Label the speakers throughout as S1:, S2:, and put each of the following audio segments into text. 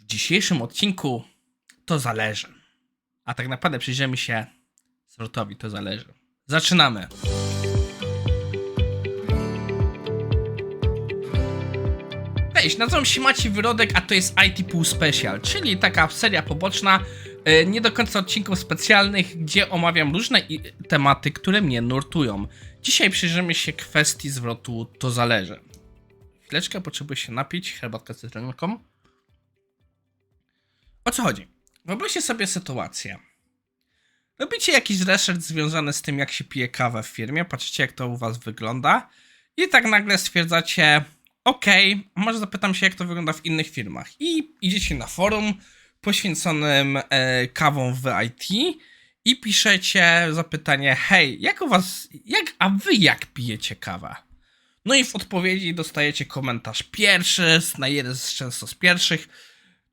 S1: W dzisiejszym odcinku to zależy. A tak naprawdę przyjrzymy się zwrotowi to zależy. Zaczynamy. Cześć, nazywam się Maciej Wyrodek, a to jest IT Pool Special, czyli taka seria poboczna, e, nie do końca odcinków specjalnych, gdzie omawiam różne tematy, które mnie nurtują. Dzisiaj przyjrzymy się kwestii zwrotu to zależy. Chwileczkę, potrzebuję się napić, herbatkę z cytrynką. O co chodzi? Wyobraźcie sobie sytuację. Robicie jakiś research związany z tym, jak się pije kawę w firmie, patrzycie, jak to u was wygląda, i tak nagle stwierdzacie, okej, może zapytam się, jak to wygląda w innych firmach. I idziecie na forum poświęconym e, kawą w IT i piszecie zapytanie, hej, jak u was, jak, a wy jak pijecie kawę? No i w odpowiedzi dostajecie komentarz pierwszy, na jeden z często z pierwszych,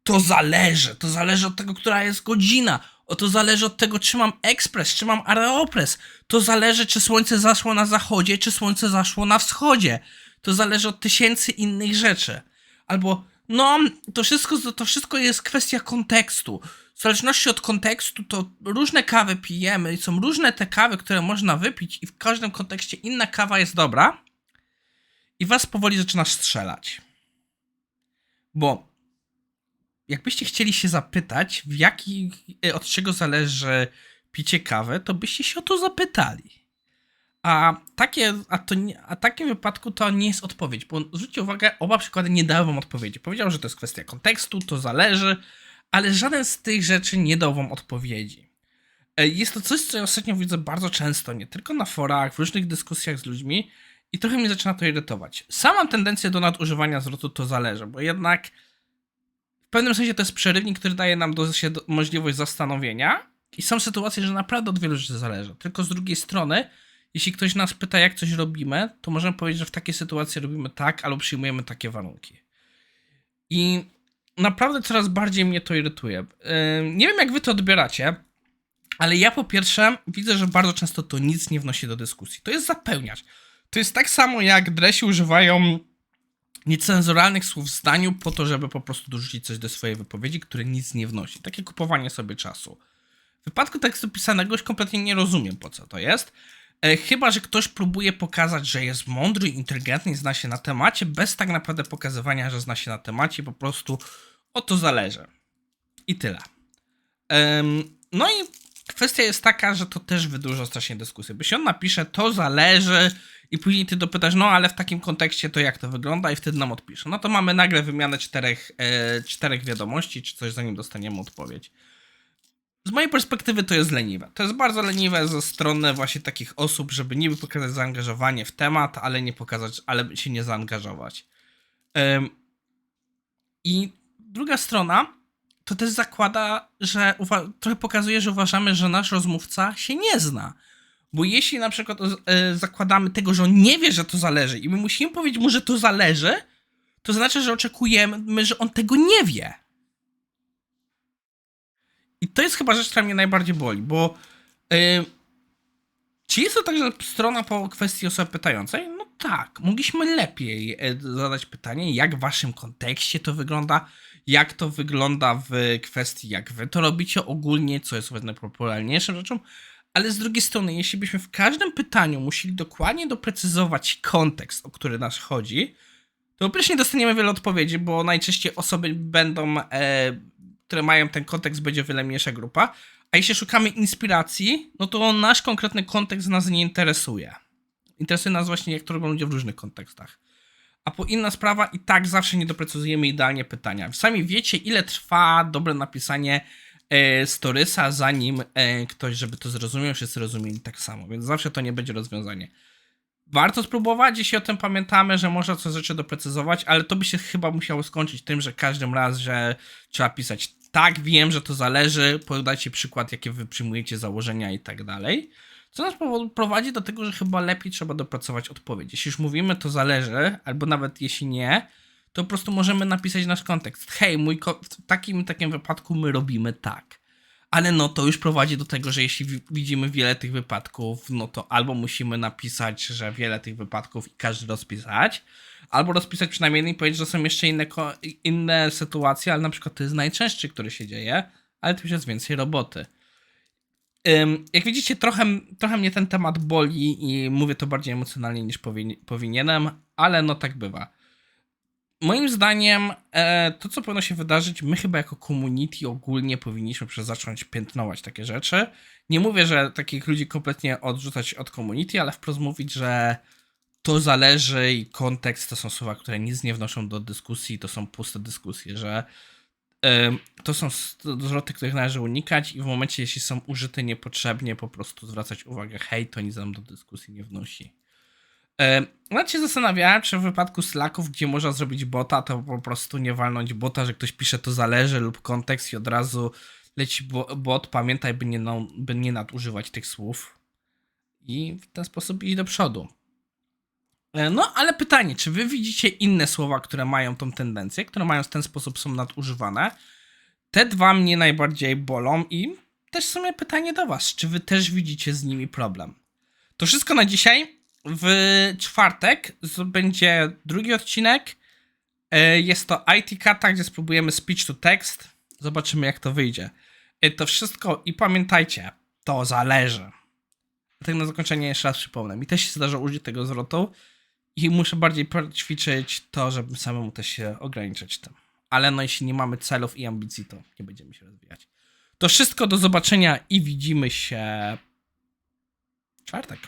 S1: to zależy. To zależy od tego, która jest godzina. O to zależy od tego, czy mam ekspres, czy mam aeropress. To zależy, czy słońce zaszło na zachodzie, czy słońce zaszło na wschodzie. To zależy od tysięcy innych rzeczy. Albo, no, to wszystko, to wszystko jest kwestia kontekstu. W zależności od kontekstu, to różne kawy pijemy i są różne te kawy, które można wypić, i w każdym kontekście inna kawa jest dobra. I was powoli zaczyna strzelać. Bo jakbyście chcieli się zapytać, w jaki, e, od czego zależy picie kawy, to byście się o to zapytali. A, takie, a, to a takim wypadku to nie jest odpowiedź, bo zwróćcie uwagę, oba przykłady nie dały wam odpowiedzi. Powiedział, że to jest kwestia kontekstu, to zależy, ale żaden z tych rzeczy nie dał wam odpowiedzi. E, Jest to coś, co ja ostatnio widzę bardzo często, nie tylko na forach, w różnych dyskusjach z ludźmi i trochę mnie zaczyna to irytować. Sam mam tendencję do nadużywania zwrotu to zależy, bo jednak w pewnym sensie to jest przerywnik, który daje nam do, się do, możliwość zastanowienia i są sytuacje, że naprawdę od wielu rzeczy zależy. Tylko z drugiej strony, jeśli ktoś nas pyta, jak coś robimy, to możemy powiedzieć, że w takiej sytuacji robimy tak, albo przyjmujemy takie warunki. I naprawdę coraz bardziej mnie to irytuje. Yy, nie wiem, jak wy to odbieracie, ale ja po pierwsze widzę, że bardzo często to nic nie wnosi do dyskusji. To jest zapełniacz. To jest tak samo, jak dresi używają niecenzuralnych słów w zdaniu po to, żeby po prostu dorzucić coś do swojej wypowiedzi, które nic nie wnosi. Takie kupowanie sobie czasu. W wypadku tekstu pisanego już kompletnie nie rozumiem, po co to jest. E, chyba, że ktoś próbuje pokazać, że jest mądry, inteligentny zna się na temacie, bez tak naprawdę pokazywania, że zna się na temacie, po prostu o to zależy. I tyle. Em, no i kwestia jest taka, że to też wydłuża strasznie dyskusję. Bo się on napisze, to zależy, i później ty dopytasz, no ale w takim kontekście to jak to wygląda, i wtedy nam odpisze. No to mamy nagle wymianę czterech, e, czterech wiadomości, czy coś, zanim dostaniemy odpowiedź. Z mojej perspektywy to jest leniwe. To jest bardzo leniwe ze strony właśnie takich osób, żeby niby pokazać zaangażowanie w temat, ale nie pokazać, ale się nie zaangażować. I druga strona to też zakłada, że trochę pokazuje, że uważamy, że nasz rozmówca się nie zna. Bo jeśli na przykład e, zakładamy tego, że on nie wie, że to zależy i my musimy powiedzieć mu, że to zależy, to znaczy, że oczekujemy, że on tego nie wie. I to jest chyba rzecz, która mnie najbardziej boli, bo e, czy jest to tak, że strona po kwestii osoby pytającej? No tak, mogliśmy lepiej e, zadać pytanie, jak w waszym kontekście to wygląda, jak to wygląda w kwestii, jak wy to robicie ogólnie, co jest najpopularniejszą rzeczą, ale z drugiej strony, jeśli byśmy w każdym pytaniu musieli dokładnie doprecyzować kontekst, o który nas chodzi, to pierwsze nie dostaniemy wiele odpowiedzi, bo najczęściej osoby będą, e, które mają ten kontekst, będzie o wiele mniejsza grupa, a jeśli szukamy inspiracji, no to nasz konkretny kontekst nas nie interesuje. Interesuje nas właśnie, jak to robią ludzie w różnych kontekstach. A po inna sprawa, i tak zawsze nie doprecyzujemy idealnie pytania. Sami wiecie, ile trwa dobre napisanie storysa, zanim e, ktoś, żeby to zrozumiał, wszyscy rozumieli tak samo, więc zawsze to nie będzie rozwiązanie. Warto spróbować, jeśli o tym pamiętamy, że można coś rzeczy doprecyzować, ale to by się chyba musiało skończyć tym, że każdym raz, że trzeba pisać tak, wiem, że to zależy, podajcie przykład, jakie wy przyjmujecie założenia i tak dalej. Co nas prowadzi do tego, że chyba lepiej trzeba dopracować odpowiedź. Jeśli już mówimy, to zależy, albo nawet jeśli nie, to po prostu możemy napisać nasz kontekst. Hej, mój ko- w takim takim wypadku my robimy tak. Ale no to już prowadzi do tego, że jeśli wi- widzimy wiele tych wypadków, no to albo musimy napisać, że wiele tych wypadków i każdy rozpisać, albo rozpisać przynajmniej i powiedzieć, że są jeszcze inne, inne sytuacje, ale na przykład to jest najczęstszy, który się dzieje, ale tu już jest więcej roboty. Ym, Jak widzicie, trochę, trochę mnie ten temat boli i mówię to bardziej emocjonalnie niż powin- powinienem, ale no tak bywa. Moim zdaniem, e, to co powinno się wydarzyć, my chyba jako community ogólnie powinniśmy zacząć piętnować takie rzeczy. Nie mówię, że takich ludzi kompletnie odrzucać od community, ale wprost mówić, że to zależy i kontekst to są słowa, które nic nie wnoszą do dyskusji, to są puste dyskusje, że em, to są zwroty, których należy unikać i w momencie, jeśli są użyte niepotrzebnie, po prostu zwracać uwagę, hej, to nic nam do dyskusji nie wnosi. Em, Nawet się zastanawiałem, czy w wypadku Slacków, gdzie można zrobić bota, to po prostu nie walnąć bota, że ktoś pisze to zależy lub kontekst i od razu leci bo- bot, pamiętaj, by nie, by nie nadużywać tych słów i w ten sposób iść do przodu. E, No, ale pytanie, czy wy widzicie inne słowa, które mają tą tendencję, które mają w ten sposób są nadużywane? Te dwa mnie najbardziej bolą i też w sumie pytanie do was, czy wy też widzicie z nimi problem? To wszystko na dzisiaj. W czwartek będzie drugi odcinek. E, Jest to IT Kata, gdzie spróbujemy speech to text. Zobaczymy, jak to wyjdzie. E, To wszystko i pamiętajcie, to zależy. Tak na zakończenie jeszcze raz przypomnę. Mi też się zdarza użyć tego zwrotu i muszę bardziej ćwiczyć to, żeby samemu też się ograniczać tym. Ale no jeśli nie mamy celów i ambicji, to nie będziemy się rozwijać. To wszystko do zobaczenia i widzimy się w czwartek.